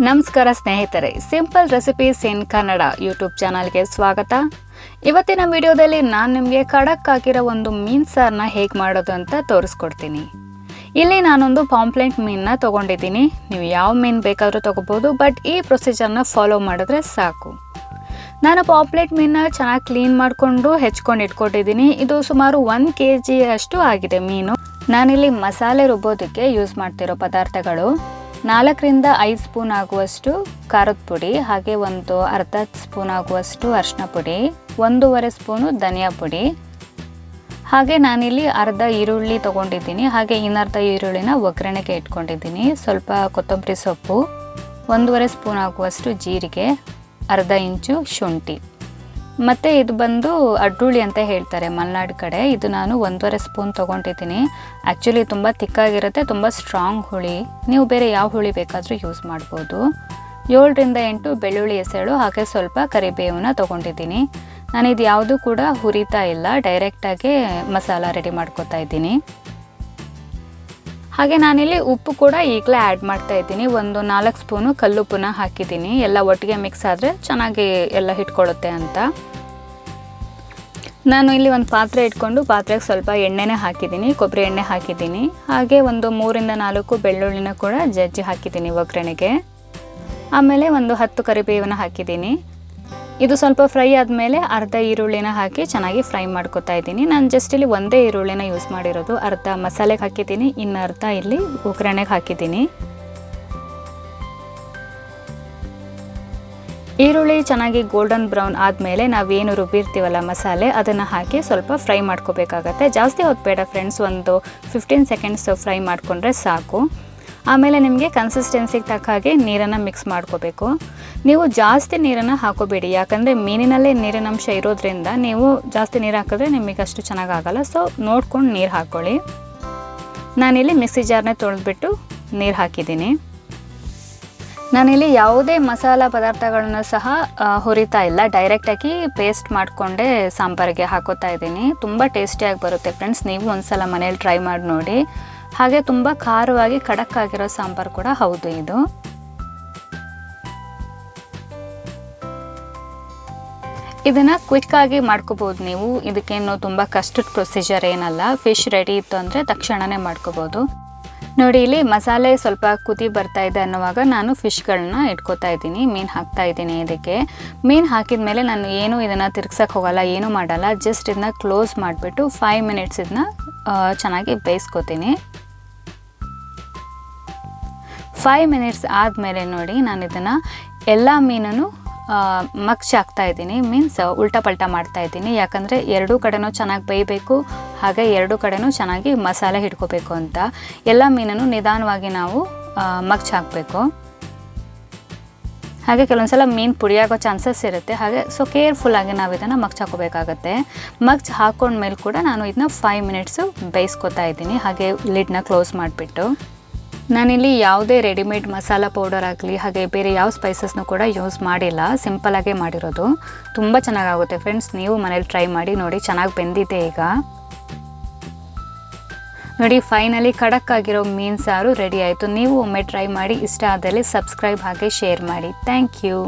ನಮಸ್ಕಾರ ಸ್ನೇಹಿತರೆ simple recipes in Kannada YouTube ಚಾನಲ್ಗೆ ಸ್ವಾಗತ. ಇವತ್ತಿನ ವಿಡಿಯೋದಲ್ಲಿ ನಾನು ನಿಮಗೆ ಖಡಕ್ ಹಾಕಿರೋ ಒಂದು ಮೀನು ಸಾರನ್ನ ಹೇಗೆ ಮಾಡೋದು ಅಂತ ತೋರಿಸ್ಕೊಡ್ತೀನಿ. ಇಲ್ಲಿ ನಾನೊಂದು ಪಾಂಪ್ಲೆಂಟ್ ಮೀನನ್ನ ತೊಗೊಂಡಿದ್ದೀನಿ. ನೀವು ಯಾವ ಮೀನು ಬೇಕಾದರೂ ತೊಗೋಬೋದು, ಬಟ್ ಈ ಪ್ರೊಸೀಜರ್ನ ಫಾಲೋ ಮಾಡಿದ್ರೆ ಸಾಕು. ನಾನು ಪಾಂಪ್ಲೆಟ್ ಮೀನನ್ನ ಚೆನ್ನಾಗಿ ಕ್ಲೀನ್ ಮಾಡಿಕೊಂಡು ಹೆಚ್ಕೊಂಡು ಇಟ್ಕೊಂಡಿದ್ದೀನಿ. ಇದು ಸುಮಾರು ಒಂದು ಕೆ ಜಿ ಅಷ್ಟು ಆಗಿದೆ ಮೀನು. ನಾನಿಲ್ಲಿ ಮಸಾಲೆ ರುಬ್ಬೋದಕ್ಕೆ ಯೂಸ್ ಮಾಡ್ತಿರೋ ಪದಾರ್ಥಗಳು. ನಾಲ್ಕರಿಂದ ಐದು ಸ್ಪೂನ್ ಆಗುವಷ್ಟು ಖಾರದ ಪುಡಿ, ಹಾಗೆ ಒಂದು ಅರ್ಧ ಸ್ಪೂನ್ ಆಗುವಷ್ಟು ಅರಿಶಿನ ಪುಡಿ, ಒಂದೂವರೆ ಸ್ಪೂನು ಧನಿಯಾ ಪುಡಿ. ಹಾಗೆ ನಾನಿಲ್ಲಿ ಅರ್ಧ ಈರುಳ್ಳಿ ತೊಗೊಂಡಿದ್ದೀನಿ, ಹಾಗೆ ಇನ್ನರ್ಧ ಈರುಳ್ಳಿನ ಒಗ್ಗರಣೆಗೆ ಇಟ್ಕೊಂಡಿದ್ದೀನಿ. ಸ್ವಲ್ಪ ಕೊತ್ತಂಬರಿ ಸೊಪ್ಪು, ಒಂದೂವರೆ ಸ್ಪೂನ್ ಆಗುವಷ್ಟು ಜೀರಿಗೆ, ಅರ್ಧ ಇಂಚು ಶುಂಠಿ. ಮತ್ತು ಇದು ಬಂದು ಅಡ್ರುಳಿ ಅಂತ ಹೇಳ್ತಾರೆ ಮಲೆನಾಡು ಕಡೆ. ಇದು ನಾನು ಒಂದೂವರೆ ಸ್ಪೂನ್ ತೊಗೊಂಡಿದ್ದೀನಿ. ಆ್ಯಕ್ಚುಲಿ ತುಂಬ ತಿಕ್ಕಾಗಿರುತ್ತೆ, ತುಂಬ ಸ್ಟ್ರಾಂಗ್ ಹುಳಿ. ನೀವು ಬೇರೆ ಯಾವ ಹುಳಿ ಬೇಕಾದರೂ ಯೂಸ್ ಮಾಡ್ಬೋದು. ಏಳರಿಂದ ಎಂಟು ಬೆಳ್ಳುಳ್ಳಿ ಎಸೆಳು, ಹಾಗೆ ಸ್ವಲ್ಪ ಕರಿಬೇವನ್ನ ತೊಗೊಂಡಿದ್ದೀನಿ. ನಾನು ಇದು ಯಾವುದೂ ಕೂಡ ಹುರಿತಾ ಇಲ್ಲ ಡೈರೆಕ್ಟಾಗಿ ಮಸಾಲ ರೆಡಿ ಮಾಡ್ಕೋತಾ ಇದ್ದೀನಿ. ಹಾಗೆ ನಾನಿಲ್ಲಿ ಉಪ್ಪು ಕೂಡ ಈಗಲೇ ಆ್ಯಡ್ ಮಾಡ್ತಾ ಇದ್ದೀನಿ. ಒಂದು ನಾಲ್ಕು ಸ್ಪೂನು ಕಲ್ಲುಪ್ಪನ್ನ ಹಾಕಿದ್ದೀನಿ. ಎಲ್ಲ ಒಟ್ಟಿಗೆ ಮಿಕ್ಸ್ ಆದರೆ ಚೆನ್ನಾಗಿ ಎಲ್ಲ ಹಿಟ್ಕೊಳ್ಳುತ್ತೆ ಅಂತ. ನಾನು ಇಲ್ಲಿ ಒಂದು ಪಾತ್ರೆ ಇಟ್ಕೊಂಡು ಪಾತ್ರೆಗೆ ಸ್ವಲ್ಪ ಎಣ್ಣೆನೇ ಹಾಕಿದ್ದೀನಿ. ಕೊಬ್ಬರಿ ಎಣ್ಣೆ ಹಾಕಿದ್ದೀನಿ. ಹಾಗೆ ಒಂದು ಮೂರಿಂದ ನಾಲ್ಕು ಬೆಳ್ಳುಳ್ಳಿನ ಕೂಡ ಜಜ್ಜಿ ಹಾಕಿದ್ದೀನಿ ಒಗ್ಗರಣೆಗೆ. ಆಮೇಲೆ ಒಂದು ಹತ್ತು ಕರಿಬೇವನ್ನು ಹಾಕಿದ್ದೀನಿ. ಇದು ಸ್ವಲ್ಪ ಫ್ರೈ ಆದಮೇಲೆ ಅರ್ಧ ಈರುಳ್ಳಿನ ಹಾಕಿ ಚೆನ್ನಾಗಿ ಫ್ರೈ ಮಾಡ್ಕೊತಾ ಇದ್ದೀನಿ. ನಾನು ಜಸ್ಟ್ ಇಲ್ಲಿ ಒಂದೇ ಈರುಳ್ಳಿನ ಯೂಸ್ ಮಾಡಿರೋದು. ಅರ್ಧ ಮಸಾಲೆಗೆ ಹಾಕಿದ್ದೀನಿ. ಇನ್ನು ಅರ್ಧ ಇಲ್ಲಿ ಒಗ್ಗರಣೆಗೆ ಹಾಕಿದ್ದೀನಿ. ಈರುಳ್ಳಿ ಚೆನ್ನಾಗಿ ಗೋಲ್ಡನ್ ಬ್ರೌನ್ ಆದಮೇಲೆ ನಾವೇನು ರುಬ್ಬಿರ್ತೀವಲ್ಲ ಮಸಾಲೆ, ಅದನ್ನು ಹಾಕಿ ಸ್ವಲ್ಪ ಫ್ರೈ ಮಾಡ್ಕೋಬೇಕಾಗತ್ತೆ. ಜಾಸ್ತಿ ಹೊತ್ತು ಬೇಡ ಫ್ರೆಂಡ್ಸ್ ಒಂದು ಫಿಫ್ಟೀನ್ ಸೆಕೆಂಡ್ಸ್ ಫ್ರೈ ಮಾಡಿಕೊಂಡ್ರೆ ಸಾಕು. ಆಮೇಲೆ ನಿಮಗೆ ಕನ್ಸಿಸ್ಟೆನ್ಸಿಗೆ ತಕ್ಕ ಹಾಗೆ ನೀರನ್ನು ಮಿಕ್ಸ್ ಮಾಡ್ಕೋಬೇಕು. ನೀವು ಜಾಸ್ತಿ ನೀರನ್ನು ಹಾಕೋಬೇಡಿ. ಯಾಕಂದರೆ ಮೀನಿನಲ್ಲೇ ನೀರಿನಂಶ ಇರೋದ್ರಿಂದ ನೀವು ಜಾಸ್ತಿ ನೀರು ಹಾಕಿದ್ರೆ ನಿಮಗೆ ಅಷ್ಟು ಚೆನ್ನಾಗಾಗಲ್ಲ. ಸೊ ನೋಡ್ಕೊಂಡು ನೀರು ಹಾಕ್ಕೊಳ್ಳಿ ನಾನಿಲ್ಲಿ ಮಿಕ್ಸಿ ಜಾರ್ನೇ ತೊಳೆದ್ಬಿಟ್ಟು ನೀರು ಹಾಕಿದ್ದೀನಿ. ನಾನಿಲ್ಲಿ ಯಾವುದೇ ಮಸಾಲ ಪದಾರ್ಥಗಳನ್ನ ಸಹ ಹುರಿತಾ ಇಲ್ಲ. ಡೈರೆಕ್ಟಾಗಿ ಪೇಸ್ಟ್ ಮಾಡಿಕೊಂಡೇ ಸಾಂಬಾರಿಗೆ ಹಾಕೋತಾ ಇದ್ದೀನಿ. ತುಂಬ ಟೇಸ್ಟಿಯಾಗಿ ಬರುತ್ತೆ. ಫ್ರೆಂಡ್ಸ್ ನೀವು ಒಂದು ಸಲ ಮನೇಲಿ ಟ್ರೈ ಮಾಡಿ ನೋಡಿ. ಹಾಗೆ ತುಂಬ ಖಾರವಾಗಿ ಖಡಕ್ ಆಗಿರೋ ಸಾಂಬಾರು ಕೂಡ ಹೌದು ಇದು. ಇದನ್ನು ಕ್ವಿಕ್ಕಾಗಿ ಮಾಡ್ಕೋಬೋದು ನೀವು. ಇದಕ್ಕೇನು ತುಂಬ ಕಷ್ಟದ ಪ್ರೊಸೀಜರ್ ಏನಲ್ಲ. ಫಿಶ್ ರೆಡಿ ಇತ್ತು ಅಂದರೆ ತಕ್ಷಣವೇ ಮಾಡ್ಕೋಬೋದು. ನೋಡಿ, ಇಲ್ಲಿ ಮಸಾಲೆ ಸ್ವಲ್ಪ ಕುದಿ ಬರ್ತಾ ಇದೆ ಅನ್ನುವಾಗ ನಾನು ಫಿಶ್ಗಳನ್ನ ಇಟ್ಕೋತಾ ಇದ್ದೀನಿ. ಮೀನು ಹಾಕ್ತಾ ಇದ್ದೀನಿ ಇದಕ್ಕೆ. ಮೀನು ಹಾಕಿದ ಮೇಲೆ ನಾನು ಏನು ಇದನ್ನು ತಿರ್ಗ್ಸಕ್ ಹೋಗಲ್ಲ, ಏನು ಮಾಡಲ್ಲ. ಜಸ್ಟ್ ಇದನ್ನ ಕ್ಲೋಸ್ ಮಾಡಿಬಿಟ್ಟು ಫೈವ್ ಮಿನಿಟ್ಸ್ ಇದನ್ನ ಚೆನ್ನಾಗಿ ಬೇಯಿಸ್ಕೋತೀನಿ. ಫೈವ್ ಮಿನಿಟ್ಸ್ ಆದಮೇಲೆ ನೋಡಿ ನಾನು ಇದನ್ನು ಎಲ್ಲ ಮೀನನ್ನು ಮಗ್ಚ್ ಹಾಕ್ತಾ ಇದ್ದೀನಿ. ಮೀನ್ಸ್ ಉಲ್ಟಾ ಪಲ್ಟಾ ಮಾಡ್ತಾ ಇದ್ದೀನಿ. ಯಾಕಂದರೆ ಎರಡೂ ಕಡೆನೂ ಚೆನ್ನಾಗಿ ಬೇಯಬೇಕು. ಹಾಗೆ ಎರಡೂ ಕಡೆನೂ ಚೆನ್ನಾಗಿ ಮಸಾಲೆ ಹಿಡ್ಕೋಬೇಕು ಅಂತ. ಎಲ್ಲ ಮೀನನ್ನು ನಿಧಾನವಾಗಿ ನಾವು ಮಗ್ಚ್ ಹಾಕಬೇಕು ಹಾಗೆ ಕೆಲವೊಂದು ಸಲ ಮೀನು ಪುಡಿಯಾಗೋ ಚಾನ್ಸಸ್ ಇರುತ್ತೆ. ಹಾಗೆ ಸೊ ಕೇರ್ಫುಲ್ಲಾಗಿ ನಾವು ಇದನ್ನು ಮಗ್ಚ್ ಹಾಕೋಬೇಕಾಗತ್ತೆ ಮಗ್ಚ್ ಹಾಕೊಂಡ್ಮೇಲೆ ಕೂಡ ನಾನು ಇದನ್ನ ಫೈವ್ ಮಿನಿಟ್ಸು ಬೇಯಿಸ್ಕೊತಾ ಇದ್ದೀನಿ. ಹಾಗೆ ಲಿಡ್ನ ಕ್ಲೋಸ್ ಮಾಡಿಬಿಟ್ಟು. ನಾನಿಲ್ಲಿ ಯಾವುದೇ ರೆಡಿಮೇಡ್ ಮಸಾಲ ಪೌಡರ್ ಆಗಲಿ, ಹಾಗೆ ಬೇರೆ ಯಾವ ಸ್ಪೈಸಸ್ನೂ ಕೂಡ ಯೂಸ್ ಮಾಡಿಲ್ಲ. ಸಿಂಪಲಾಗೇ ಮಾಡಿರೋದು. ತುಂಬ ಚೆನ್ನಾಗಾಗುತ್ತೆ ಫ್ರೆಂಡ್ಸ್ ನೀವು ಮನೇಲಿ ಟ್ರೈ ಮಾಡಿ ನೋಡಿ. ಚೆನ್ನಾಗಿ ಬೆಂದಿದೆ ಈಗ. ನೋಡಿ ಫೈನಲಿ ಖಡಕ್ ಆಗಿರೋ ಮೀನು ಸಾರು ರೆಡಿ ಆಯಿತು. ನೀವು ಒಮ್ಮೆ ಟ್ರೈ ಮಾಡಿ. ಇಷ್ಟ ಆದಲ್ಲಿ ಸಬ್ಸ್ಕ್ರೈಬ್ ಹಾಗೆ ಶೇರ್ ಮಾಡಿ. Thank you